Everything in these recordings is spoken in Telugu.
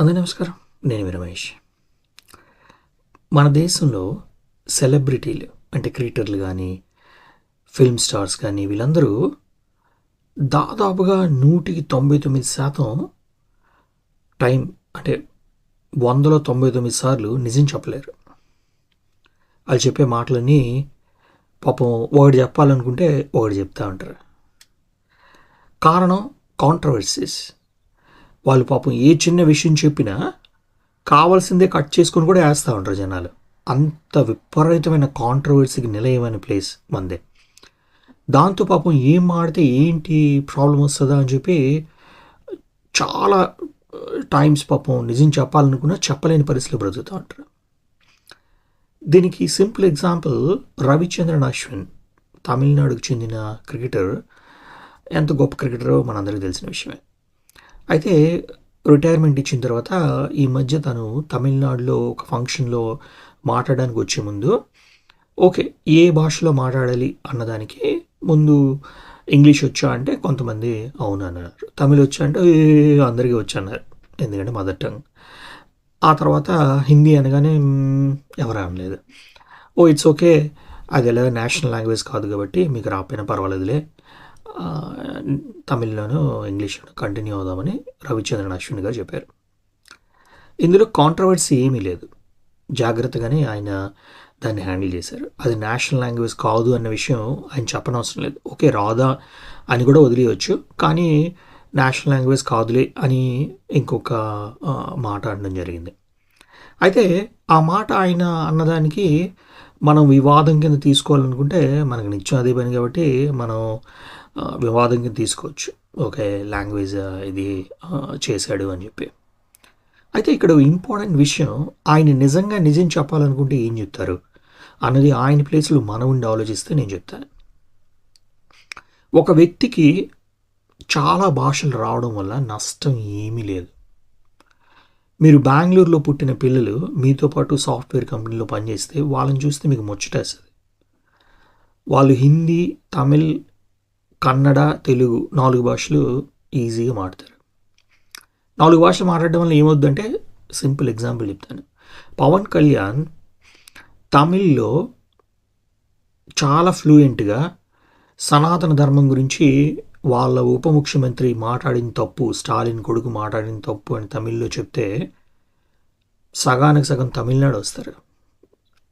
అందరి నమస్కారం. నేను మీ రమేష్. మన దేశంలో సెలబ్రిటీలు అంటే క్రికెటర్లు కానీ ఫిల్మ్ స్టార్స్ కానీ వీళ్ళందరూ దాదాపుగా నూటికి తొంభై తొమ్మిది శాతం టైం అంటే వందలో తొంభై తొమ్మిది సార్లు నిజం చెప్పలేరు. వాళ్ళు చెప్పే మాటలన్నీ పాపం ఒకటి చెప్పాలనుకుంటే ఒకటి చెప్తా ఉంటారు. కారణం కాంట్రవర్సీస్ వాళ్ళు పాపం ఏ చిన్న విషయం చెప్పినా కావాల్సిందే కట్ చేసుకొని కూడా వేస్తూ ఉంటారు జనాలు. అంత విపరీతమైన కాంట్రవర్సీకి నిలయమైన ప్లేస్ మందే. దాంతో పాపం ఏం మాడితే ఏంటి ప్రాబ్లం వస్తుందా అని చెప్పి చాలా uh, టైమ్స్ పాపం నిజం చెప్పాలనుకున్నా చెప్పలేని పరిస్థితిలో బ్రతుకుతూ ఉంటారు. దీనికి సింపుల్ ఎగ్జాంపుల్ రవిచంద్రన్ అశ్విన్ తమిళనాడుకు చెందిన క్రికెటర్ ఎంత గొప్ప క్రికెటరో మనందరికీ తెలిసిన విషయమే. అయితే రిటైర్మెంట్ ఇచ్చిన తర్వాత ఈ మధ్య తను తమిళనాడులో ఒక ఫంక్షన్లో మాట్లాడడానికి వచ్చే ముందు ఓకే ఏ భాషలో మాట్లాడాలి అన్నదానికి ముందు ఇంగ్లీష్ వచ్చా అంటే కొంతమంది అవును అన్నారు. తమిళ్ వచ్చా అంటే అందరికీ వచ్చన్నారు ఎందుకంటే మదర్ టంగ్ ఆ తర్వాత హిందీ అనగానే ఎవరు అనలేదు. ఓ ఇట్స్ ఓకే అది ఎలా నేషనల్ లాంగ్వేజ్ కాదు కాబట్టి మీకు రాపోయినా పర్వాలేదులే. తమిళ్ళోనూ ఇంగ్లీష్లోనూ కంటిన్యూ అవుదామని రవిచంద్రన్ అశ్విన్ గారు చెప్పారు. ఇందులో కాంట్రవర్సీ ఏమీ లేదు. జాగ్రత్తగానే ఆయన దాన్ని హ్యాండిల్ చేశారు. అది నేషనల్ లాంగ్వేజ్ కాదు అన్న విషయం ఆయన చెప్పనవసరం లేదు. ఓకే రాదా అని కూడా వదిలేయచ్చు కానీ నేషనల్ లాంగ్వేజ్ కాదులే అని ఇంకొక మాట అనడం జరిగింది. అయితే ఆ మాట ఆయన అన్నదానికి మనం వివాదం కింద తీసుకోవాలనుకుంటే మనకు నిత్యం అదే పని కాబట్టి మనం వివాదం కింద తీసుకోవచ్చు. ఓకే లాంగ్వేజ్ ఇది చేశాడు అని చెప్పి. అయితే ఇక్కడ ఇంపార్టెంట్ విషయం ఆయన నిజంగా నిజం చెప్పాలనుకుంటే ఏం చెప్తారు? అన్నది ఆయన ప్లేస్లో మనం ఉండి ఆలోచిస్తే నేను చెప్తాను. ఒక వ్యక్తికి చాలా భాషలు రావడం వల్ల నష్టం ఏమీ లేదు. మీరు బెంగళూరులో పుట్టిన పిల్లలు మీతో పాటు సాఫ్ట్వేర్ కంపెనీలో పనిచేస్తే వాళ్ళని చూస్తే మీకు ముచ్చటేస్తుంది. వాళ్ళు హిందీ తమిళ్ కన్నడ తెలుగు నాలుగు భాషలు ఈజీగా మాట్లాడతారు. నాలుగు భాషలు మాట్లాడడం వల్ల ఏమవుద్దంటే సింపుల్ ఎగ్జాంపుల్ చెప్తాను. పవన్ కళ్యాణ్ తమిళ్ళో చాలా ఫ్లూయెంట్గా సనాతన ధర్మం గురించి వాళ్ళ ఉప ముఖ్యమంత్రి మాట్లాడిన తప్పు స్టాలిన్ కొడుకు మాట్లాడిన తప్పు అని తమిళ్ళో చెప్తే సగానికి సగం తమిళనాడు వస్తారు.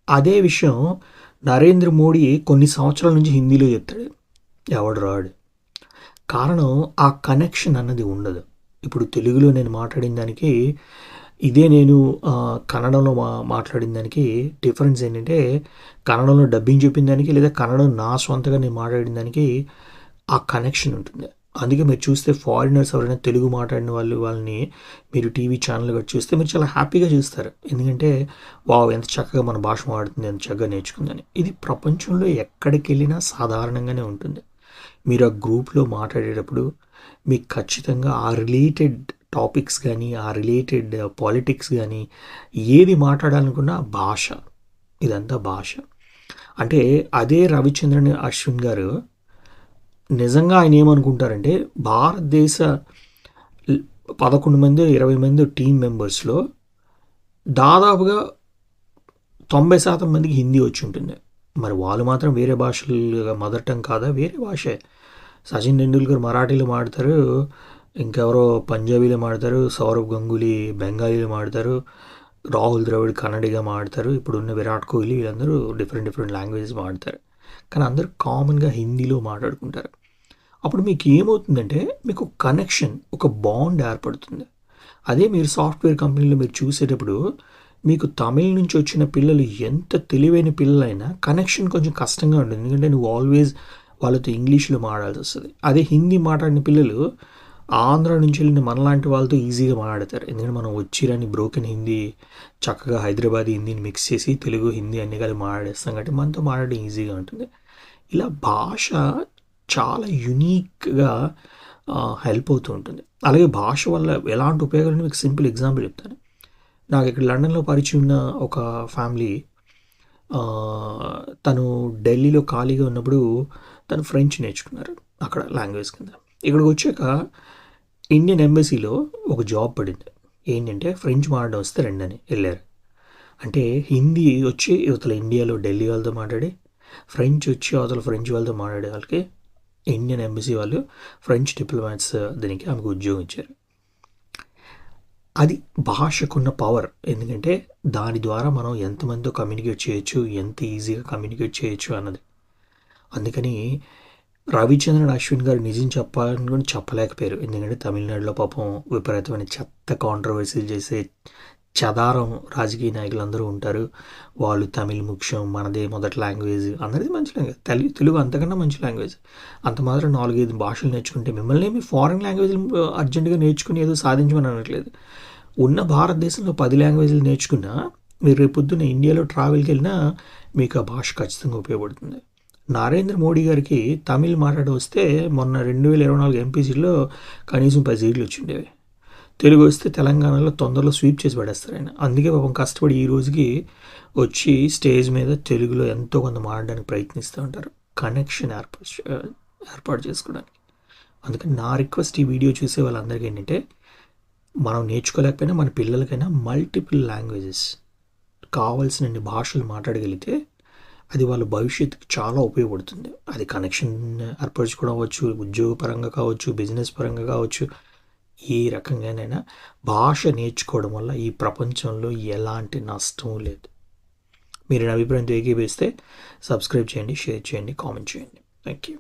అదే విషయం నరేంద్ర మోడీ కొన్ని సంవత్సరాల నుంచి హిందీలో చెప్తాడు. ఎవడు రాడు? కారణం ఆ కనెక్షన్ అన్నది ఉండదు. ఇప్పుడు తెలుగులో నేను మాట్లాడిన దానికి ఇదే నేను కన్నడంలో మా మాట్లాడిన దానికి డిఫరెన్స్ ఏంటంటే కన్నడంలో డబ్బింగ్ చెప్పిన దానికి లేదా కన్నడం నా సొంతగా నేను మాట్లాడిన దానికి ఆ కనెక్షన్ ఉంటుంది. అందుకే మీరు చూస్తే ఫారినర్స్ ఎవరైనా తెలుగు మాట్లాడిన వాళ్ళు వాళ్ళని మీరు టీవీ ఛానల్ గట్టి చూస్తే మీరు చాలా హ్యాపీగా చూస్తారు. ఎందుకంటే వావ్ ఎంత చక్కగా మన భాష మాడుతుంది ఎంత చక్కగా నేర్చుకుందని. ఇది ప్రపంచంలో ఎక్కడికి వెళ్ళినా సాధారణంగానే ఉంటుంది. మీరు ఆ గ్రూప్లో మాట్లాడేటప్పుడు మీకు ఖచ్చితంగా ఆ రిలేటెడ్ టాపిక్స్ కానీ ఆ రిలేటెడ్ పాలిటిక్స్ కానీ ఏది మాట్లాడాలనుకున్నా భాష. ఇదంతా భాష. అంటే అదే రవిచంద్రన్ అశ్విన్ గారు నిజంగా ఆయన ఏమనుకుంటారంటే భారతదేశ పదకొండు మంది ఇరవై మంది టీం మెంబర్స్లో దాదాపుగా తొంభై శాతం మందికి హిందీ వచ్చి ఉంటుంది. మరి వాళ్ళు మాత్రం వేరే భాషలుగా మదర్ టంగ్ కాదా? వేరే భాషే. సచిన్ టెండూల్కర్ మరాఠీలో మాడతారు ఇంకెవరో పంజాబీలో మాడతారు సౌరవ్ గంగూలీ బెంగాలీలో మాడతారు రాహుల్ ద్రవిడ్ కన్నడిగా మాడతారు ఇప్పుడున్న విరాట్ కోహ్లీ వీళ్ళందరూ డిఫరెంట్ డిఫరెంట్ లాంగ్వేజెస్ మాడతారు కానీ అందరూ కామన్గా హిందీలో మాట్లాడుకుంటారు. అప్పుడు మీకు ఏమవుతుందంటే మీకు కనెక్షన్ ఒక బాండ్ ఏర్పడుతుంది. అదే మీరు సాఫ్ట్వేర్ కంపెనీలో మీరు చూసేటప్పుడు మీకు తమిళ నుంచి వచ్చిన పిల్లలు ఎంత తెలివైన పిల్లలైనా కనెక్షన్ కొంచెం కష్టంగా ఉంటుంది. ఎందుకంటే నువ్వు ఆల్వేస్ వాళ్ళతో ఇంగ్లీష్లో మాట్లాడాల్సి వస్తుంది. అదే హిందీ మాట్లాడిన పిల్లలు ఆంధ్ర నుంచి వెళ్ళిన మనలాంటి వాళ్ళతో ఈజీగా మాట్లాడతారు. ఎందుకంటే మనం వచ్చిరని బ్రోకెన్ హిందీ చక్కగా హైదరాబాద్ హిందీని మిక్స్ చేసి తెలుగు హిందీ అన్ని కలిపి మాట్లాడేస్తాం కాబట్టి మనతో మాట్లాడడం ఈజీగా ఉంటుంది. ఇలా భాష చాలా యునీక్గా హెల్ప్ అవుతూ ఉంటుంది. అలాగే భాష వల్ల ఎలాంటి ఉపయోగాలు మీకు సింపుల్ ఎగ్జాంపుల్ చెప్తాను. నాకు ఇక్కడ లండన్లో పరిచయం ఉన్న ఒక ఫ్యామిలీ తను ఢిల్లీలో ఖాళీగా ఉన్నప్పుడు తను ఫ్రెంచ్ నేర్చుకున్నారు అక్కడ లాంగ్వేజ్ కింద. ఇక్కడికి వచ్చాక ఇండియన్ ఎంబసీలో ఒక జాబ్ పడింది. ఏంటంటే ఫ్రెంచ్ మాట్లాడడం వస్తే రెండని వెళ్ళారు. అంటే హిందీ వచ్చి ఇవతల ఇండియాలో ఢిల్లీ వాళ్ళతో మాట్లాడి ఫ్రెంచ్ వచ్చి అవతల ఫ్రెంచ్ వాళ్ళతో మాట్లాడే వాళ్ళకి ఇండియన్ ఎంబసీ వాళ్ళు ఫ్రెంచ్ డిప్లొమాట్స్ దీనికి ఆమెకు ఉద్యోగం ఇచ్చారు. అది భాషకున్న పవర్ ఎందుకంటే దాని ద్వారా మనం ఎంతమందితో కమ్యూనికేట్ చేయొచ్చు ఎంత ఈజీగా కమ్యూనికేట్ చేయొచ్చు అన్నది. అందుకని రవిచంద్రన్ అశ్విన్ గారు నిజం చెప్పాలని కూడా చెప్పలేకపోయారు. ఎందుకంటే తమిళనాడులో పాపం విపరీతమైన చెత్త కాంట్రవర్సీలు చేసే చదారం రాజకీయ నాయకులు అందరూ ఉంటారు. వాళ్ళు తమిళ్ ముఖ్యం మనదే మొదటి లాంగ్వేజ్ అందరిది మంచి లాంగ్వేజ్ తెలుగు తెలుగు అంతకన్నా మంచి లాంగ్వేజ్. అంత మాత్రం నాలుగైదు భాషలు నేర్చుకుంటే మిమ్మల్ని మీ ఫారిన్ లాంగ్వేజ్లు అర్జెంటుగా నేర్చుకుని ఏదో సాధించమని అనట్లేదు. ఉన్న భారతదేశంలో పది లాంగ్వేజ్లు నేర్చుకున్నా మీరు రేపొద్దున ఇండియాలో ట్రావెల్కి వెళ్ళినా మీకు ఆ భాష ఖచ్చితంగా ఉపయోగపడుతుంది. నరేంద్ర మోడీ గారికి తమిళ్ మాట్లాడి వస్తే మొన్న రెండు వేల ఇరవై నాలుగు ఎంపీసీలో కనీసం పది సీట్లు వచ్చిండేవి. తెలుగు వస్తే తెలంగాణలో తొందరలో స్వీప్ చేసి పడేస్తారు ఆయన. అందుకే పాపం కష్టపడి ఈ రోజుకి వచ్చి స్టేజ్ మీద తెలుగులో ఎంతో కొంత మాట్లాడడానికి ప్రయత్నిస్తూ ఉంటారు. కనెక్షన్ ఏర్పాటు ఏర్పాటు చేసుకోవడానికి. అందుకని నా రిక్వెస్ట్ ఈ వీడియో చూసే వాళ్ళందరికీ ఏంటంటే మనం నేర్చుకోలేకపోయినా మన పిల్లలకైనా మల్టిపుల్ లాంగ్వేజెస్ కావాల్సిన భాషలు మాట్లాడగలిగితే అది వాళ్ళ భవిష్యత్తుకి చాలా ఉపయోగపడుతుంది. అది కనెక్షన్ ఏర్పరచుకోవడం అవ్వచ్చు ఉద్యోగపరంగా కావచ్చు బిజినెస్ పరంగా కావచ్చు ఏ రకంగానైనా భాష నేర్చుకోవడం వల్ల ఈ ప్రపంచంలో ఎలాంటి నష్టం లేదు. మీరు నా అభిప్రాయంతో ఏకీపిస్తే సబ్స్క్రైబ్ చేయండి షేర్ చేయండి కామెంట్ చేయండి. Thank you